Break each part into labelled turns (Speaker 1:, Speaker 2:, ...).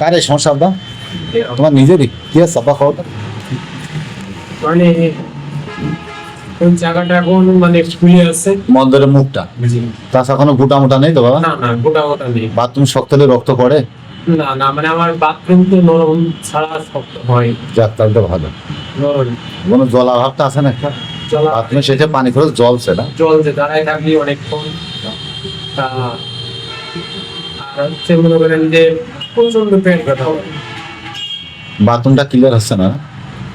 Speaker 1: কার এই সমস্যা আব্বা তোমার নিজেরই। কি আছে? আব্বা খবরটা
Speaker 2: মানে ওই জায়গাটা এখন মানে খুলে আছে।
Speaker 1: মন্দরের মুখটা? তাছাড়া কোনো গোটা মোটা নেই তো বাবা?
Speaker 2: না না গোটা গোটা নেই।
Speaker 1: বাথরুম শক্ত হলে রক্ত পড়ে?
Speaker 2: না না মানে আমার বাথরুম তো নরম ছাড়া শক্ত হয়।
Speaker 1: যাক তাহলে তো ভালো।
Speaker 2: নরম।
Speaker 1: কোনো জলাভাবটা আছে না একটা বাথরুমে সেটা পানি করে জলছে না?
Speaker 2: জল যে দাঁড়ায় থাকলি অনেকক্ষণ। তা আর হচ্ছে মনে করেন যে প্রচণ্ড পেট ব্যথা হয়।
Speaker 1: বাথরুমটা ক্লিয়ার হচ্ছে না?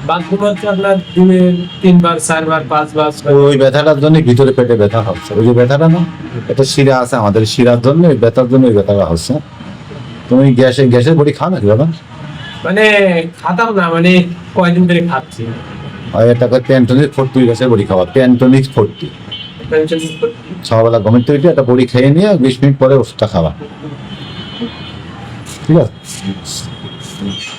Speaker 2: বাথরুম হচ্ছে আপনার দিনে তিনবার চারবার পাঁচবার।
Speaker 1: ওই ব্যথাটার জন্য ভিতরে পেটে ব্যথা হচ্ছে। ওই যে ব্যথাটা না এটা শিরা আছে আমাদের শিরার জন্য ওই ব্যথার জন্য ওই ব্যথাটা হচ্ছে। তুমি গ্যাসে গ্যাসের বড়ি খাও নাকি বাবা?
Speaker 2: মানে খাতাম না মানে কয়দিন ধরে খাচ্ছি।
Speaker 1: আর এটা করে প্যান্টনিক ফোর্টি গ্যাসের বড়ি খাওয়া। প্যান্টনিক ফোর্টি সকালবেলা গমের তৈরি একটা বড়ি খেয়ে নিয়ে বিশ মিনিট পরে ওষুধটা খাওয়া। ঠিক আছে?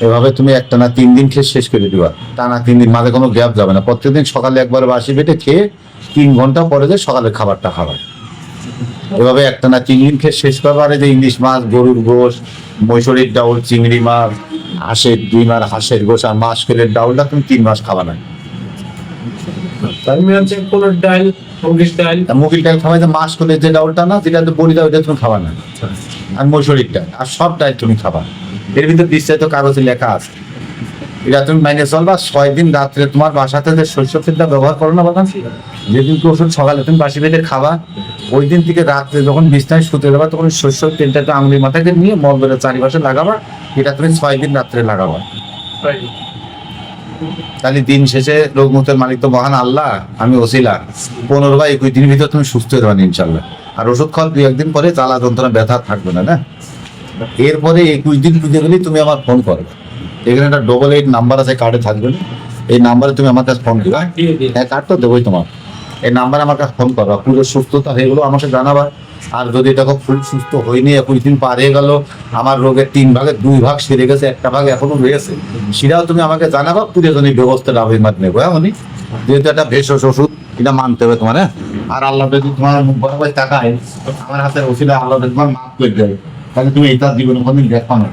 Speaker 1: এভাবে তুমি একটা না তিন দিন খেয়ে শেষ করে দিবা। টানা তিন দিন মাঝে কোনো গ্যাপ যাবে না। প্রত্যেকদিন সকালে একবার বাসি পেটে খেয়ে তিন ঘণ্টা পরে যে সকালের খাবারটা খাবা এভাবে একটা না তিন দিন খেয়ে শেষ করবা। আর এই যে ইলিশ মাছ, গরুর গোশ মৈশরির ডাউল, চিংড়ি মাছ, হাঁসের ডিম আর হাঁসের গোশ আর মাছ কেলের ডাউলটা তুমি তিন মাস খাবা না।
Speaker 2: আমি হচ্ছে কোনো ডাল মুগির ডাল।
Speaker 1: মুগির ডাল খাওয়াই যে মাছ যে ডাউলটা না যেটা তো বড়ি ওইটা তুমি খাবা না। আর আর সব ডাল তুমি খাবা। এর ভিতরে বিস্তারিত কাগজে লেখা আছে। এটা তুমি মাইনে চলবা ছয় দিন রাত্রে তোমার বাসাতে যে শস্য ব্যবহার করো না বাদাম যেদিন কি ওষুধ সকালে তুমি বাসি বেঁধে খাবা ওই দিন থেকে রাত্রে যখন বিছনায় শুতে যাবা তখন শস্য তেলটা আঙুলির মাথায় নিয়ে মলবের চারিপাশে লাগাবা এটা তুমি ছয় দিন রাত্রে লাগাবা। তাহলে দিন শেষে রোগ মুক্তের মালিক তো মহান আল্লাহ আমি ওসিলা। পনেরো বা একুশ দিনের ভিতর তুমি সুস্থ হয়ে পারবে ইনশাল্লাহ আর ওষুধ খাওয়ার দুই একদিন পরে চালা যন্ত্রণা ব্যথা থাকবে না না? এরপরে একুশ দিন বুঝে গেলেই তুমি আমার ফোন করবে। এখানে একটা ডবল এইট নাম্বার আছে কার্ডে থাকবে এই নাম্বারে তুমি আমার কাছে ফোন দিবা। হ্যাঁ কার্ড তো দেবোই তোমার এই নাম্বারে আমার কাছে ফোন করবা পুরো সুস্থতা হয়ে গেলো আমাকে জানাবা। আর যদি দেখো ফুল সুস্থ হয়নি, একুশ দিন পার হয়ে গেল, আমার রোগের তিন ভাগের দুই ভাগ সেরে গেছে, একটা ভাগ এখনও রয়েছে সেটাও তুমি আমাকে জানাবা প্রয়োজনীয় ব্যবস্থা মাত নেব হ্যাঁ উনি যেহেতু একটা ভেষজ ওষুধ, এটা মানতে হবে তোমার হ্যাঁ? আর আল্লাহ যদি তোমার মুখ বরাবর তাকায়, আমার হাতে ওষুধ, আল্লাহ তোমার মাফ করে দেয়, তাহলে তুমি এটা জীবনে কোনদিন দেখবা না।